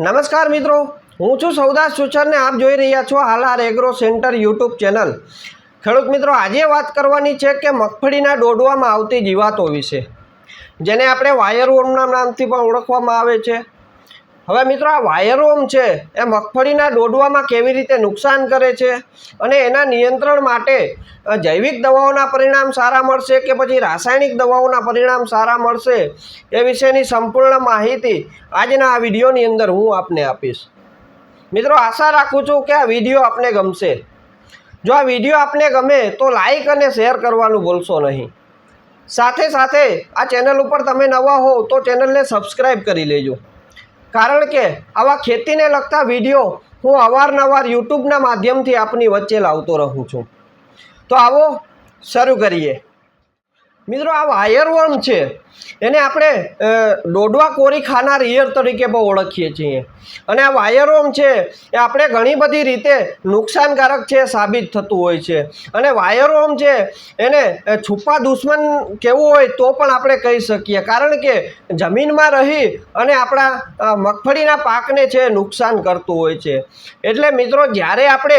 નમસ્કાર મિત્રો, હું છું સૌદાસ સુચરને આપ જોઈ રહ્યા છો Halar agro centre YouTube channel. ખેડૂત મિત્રો, આજે વાત કરવાની છે કે મગફળીના ડોડવામાં આવતી જીવાતો વિશે, જેને આપણે વાયરવોમના નામથી પણ ઓળખવામાં આવે છે. હવે મિત્રો આ વાયરવોમ છે એ મગફળીના ડોડવામાં કેવી રીતે નુકસાન કરે છે અને એના નિયંત્રણ માટે જૈવિક દવાઓના પરિણામ સારા મળશે કે પછી રાસાયણિક દવાઓના પરિણામ સારા મળશે એ વિશેની સંપૂર્ણ માહિતી આજના આ વિડીયોની અંદર હું આપને આપીશ. મિત્રો આશા રાખું છું કે આ વીડિયો આપને ગમશે. જો આ વીડિયો આપને ગમે તો લાઈક અને શેર કરવાનું ભૂલશો નહીં. સાથે સાથે આ ચેનલ ઉપર તમે નવા હો તો ચેનલને સબસ્ક્રાઈબ કરી લેજો. કારણ કે આવા ખેતીને લગતા વીડિયો હું અવારનવાર યુટ્યુબના માધ્યમથી આપની વચ્ચે લાવતો રહું છું. તો આવો શરૂ કરીએ. મિત્રો, આ વાયરવર્મ છે એને આપણે ડોડવા કોરી ખાનાર ઈયર તરીકે પણ ઓળખીએ છીએ. અને આ વાયરોમ છે, એ આપણે ઘણી બધી રીતે નુકસાનકારક છે સાબિત થતું હોય છે. અને વાયરોમ છે, એને છુપા દુશ્મન કેવું હોય તો પણ આપણે કહી શકીએ. કારણ કે જમીનમાં રહી અને આપણા મગફળીના પાકને છે નુકસાન કરતું હોય છે. એટલે મિત્રો, જ્યારે આપણે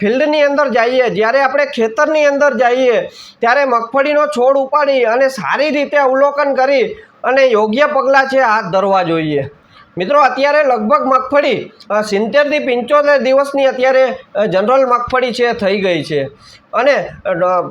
ફિલ્ડની અંદર જઈએ, જ્યારે આપણે ખેતરની અંદર જઈએ, ત્યારે મગફળીનો છોડ ઉપાડી અને સારી રીતે અવલોકન કરી અને યોગ્ય પગલાં છે હાથ ધરવા જોઈએ. મિત્રો, અત્યારે લગભગ મગફળી સિત્તેરથી પંચોતેર દિવસની અત્યારે જનરલ મગફળી છે, થઈ ગઈ છે. અને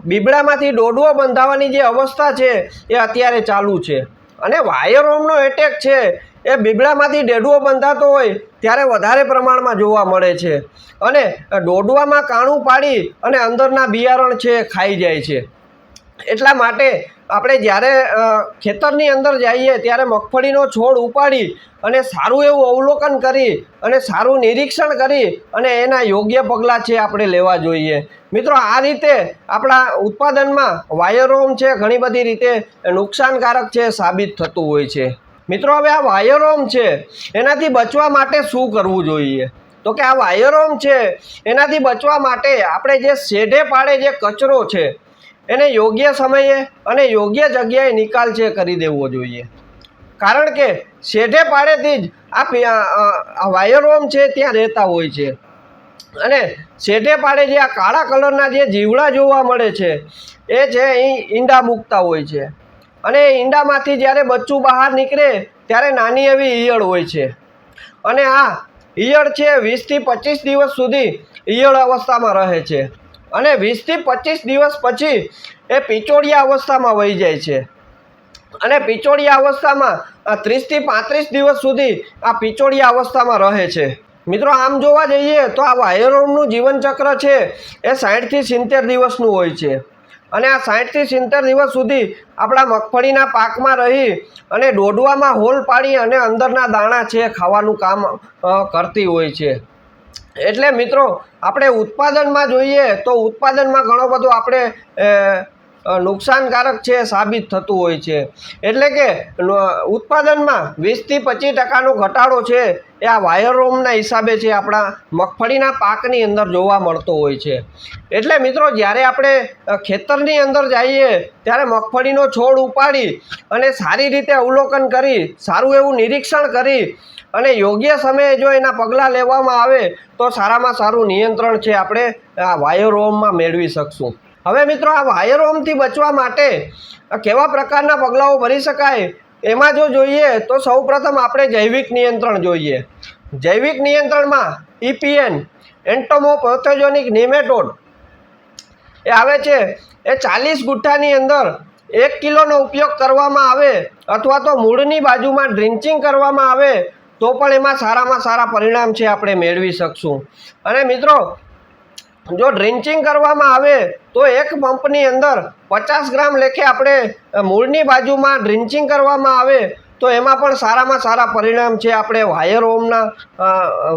બીબડામાંથી ડોડવો બંધાવવાની જે અવસ્થા છે, એ અત્યારે ચાલુ છે. અને વાયરોમનો એટેક છે, એ બીબડામાંથી ડેડવો બંધાતો હોય, ત્યારે વધારે પ્રમાણમાં જોવા મળે છે. અને દોડવામાં કાણું પાડી અને અંદરના બિયારણ છે, ખાઈ જાય છે. એટલા માટે આપણે જ્યારે ખેતરની અંદર જઈએ ત્યારે મગફળીનો છોડ ઉપાડી અને સારું એવું અવલોકન કરી અને સારું નિરીક્ષણ કરી અને એના યોગ્ય પગલાં છે આપણે લેવા જોઈએ. મિત્રો, આ રીતે આપણા ઉત્પાદનમાં વાયરોમ છે, ઘણી બધી રીતે નુકસાનકારક છે, સાબિત થતું હોય છે. મિત્રો, હવે આ વાયરોમ છે, એનાથી બચવા માટે શું કરવું જોઈએ? તો કે આ વાયરોમ છે, એનાથી બચવા માટે આપણે જે શેઢે પાડે જે કચરો છે એને યોગ્ય સમયે અને યોગ્ય જગ્યાએ નિકાલ છે કરી દેવો જોઈએ. કારણ કે શેઢે પાડેથી જ આ વાયરવોમ છે ત્યાં રહેતા હોય છે. અને શેઢે પાડે જે આ કાળા કલરના જે જીવડા જોવા મળે છે, એ છે અહીં ઈંડા મૂકતા હોય છે. અને ઈંડામાંથી જ્યારે બચ્ચું બહાર નીકળે ત્યારે નાની એવી ઈયળ હોય છે. અને આ ઈયળ છે વીસથી પચીસ દિવસ સુધી ઈયળ અવસ્થામાં રહે છે. અને વીસથી પચીસ દિવસ પછી એ પિચોડિયા અવસ્થામાં વહી જાય છે. અને પિચોડિયા અવસ્થામાં ત્રીસથી પાંત્રીસ દિવસ સુધી આ પિચોડિયા અવસ્થામાં રહે છે. મિત્રો, આમ જોવા જઈએ તો આ વાયરોમનું જીવનચક્ર છે એ સાઠથી સિત્તેર દિવસનું હોય છે. અને આ સાઠથી સિત્તેર દિવસ સુધી આપણા મગફળીના પાકમાં રહી અને દોડવામાં હોલ પાડી અને અંદરના દાણા છે ખાવાનું કામ કરતી હોય છે. એટલે મિત્રો, આપણે ઉત્પાદનમાં જોઈએ તો ઉત્પાદનમાં ઘણો બધો આપણે નુકસાનકારક છે સાબિત થતું હોય છે. એટલે કે ઉત્પાદનમાં વીસથી પચીસ ટકાનો ઘટાડો છે એ આ વાયરોમના હિસાબે છે આપણા મગફળીના પાકની અંદર જોવા મળતો હોય છે. એટલે મિત્રો, જ્યારે આપણે ખેતરની અંદર જઈએ, ત્યારે મગફળીનો છોડ ઉપાડી અને સારી રીતે અવલોકન કરી, સારું એવું નિરીક્ષણ કરી અને યોગ્ય સમયે જો એના પગલાં લેવામાં આવે, તો સારામાં સારું નિયંત્રણ છે આપણે આ વાયરોમમાં મેળવી શકશું. હવે મિત્રો, આ વાયરોમથી બચવા માટે કેવા પ્રકારના પગલાઓ ભરી શકાય, એમાં જો જોઈએ, તો સૌપ્રથમ આપણે જૈવિક નિયંત્રણ જોઈએ. જૈવિક નિયંત્રણમાં ઇપીએન એન્ટોમોપોથેજોનિક નિમેટોડ, એ આવે છે. એ ચાલીસ ગુઠ્ઠાની અંદર એક કિલોનો ઉપયોગ કરવામાં આવે અથવા તો મૂળની બાજુમાં ડ્રિન્ચિંગ કરવામાં આવે તો પણ એમાં સારામાં સારા પરિણામ છે આપણે મેળવી શકશું. અને મિત્રો, જો ડ્રિન્ચિંગ કરવામાં આવે, તો એક પંપની અંદર પચાસ ગ્રામ લેખે આપણે મૂળની બાજુમાં ડ્રિન્ચિંગ કરવામાં આવે, તો એમાં પણ સારામાં સારા પરિણામ છે આપણે વાયર ઓમના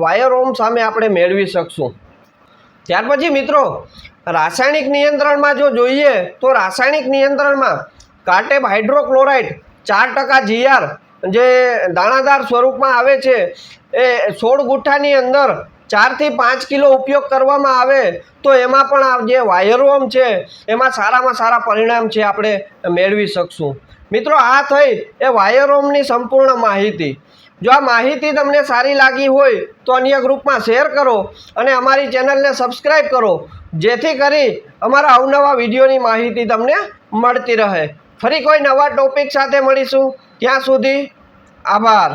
વાયર ઓમ સામે આપણે મેળવી શકશું. ત્યાર પછી મિત્રો, રાસાયણિક નિયંત્રણમાં જો જોઈએ, તો રાસાયણિક નિયંત્રણમાં કાર્ટેબ હાઇડ્રોક્લોરાઇડ ચાર ટકા જીઆર જે દાણાદાર સ્વરૂપમાં આવે છે, એ સોળ ગુઠ્ઠાની અંદર ચારથી પાંચ કિલો ઉપયોગ કરવામાં આવે, તો એમાં પણ આ જે વાયરવોમ છે, એમાં સારામાં સારા પરિણામ છે આપણે મેળવી શકશું. મિત્રો, આ થઈ એ વાયરોમની સંપૂર્ણ માહિતી. જો આ માહિતી તમને સારી લાગી હોય, તો અન્ય ગ્રુપમાં શેર કરો અને અમારી ચેનલને સબસ્ક્રાઈબ કરો, જેથી કરી અમારા અવનવા વિડીયોની માહિતી તમને મળતી રહે. ફરી કોઈ નવા ટોપિક સાથે મળીશું. ત્યાં સુધી આભાર.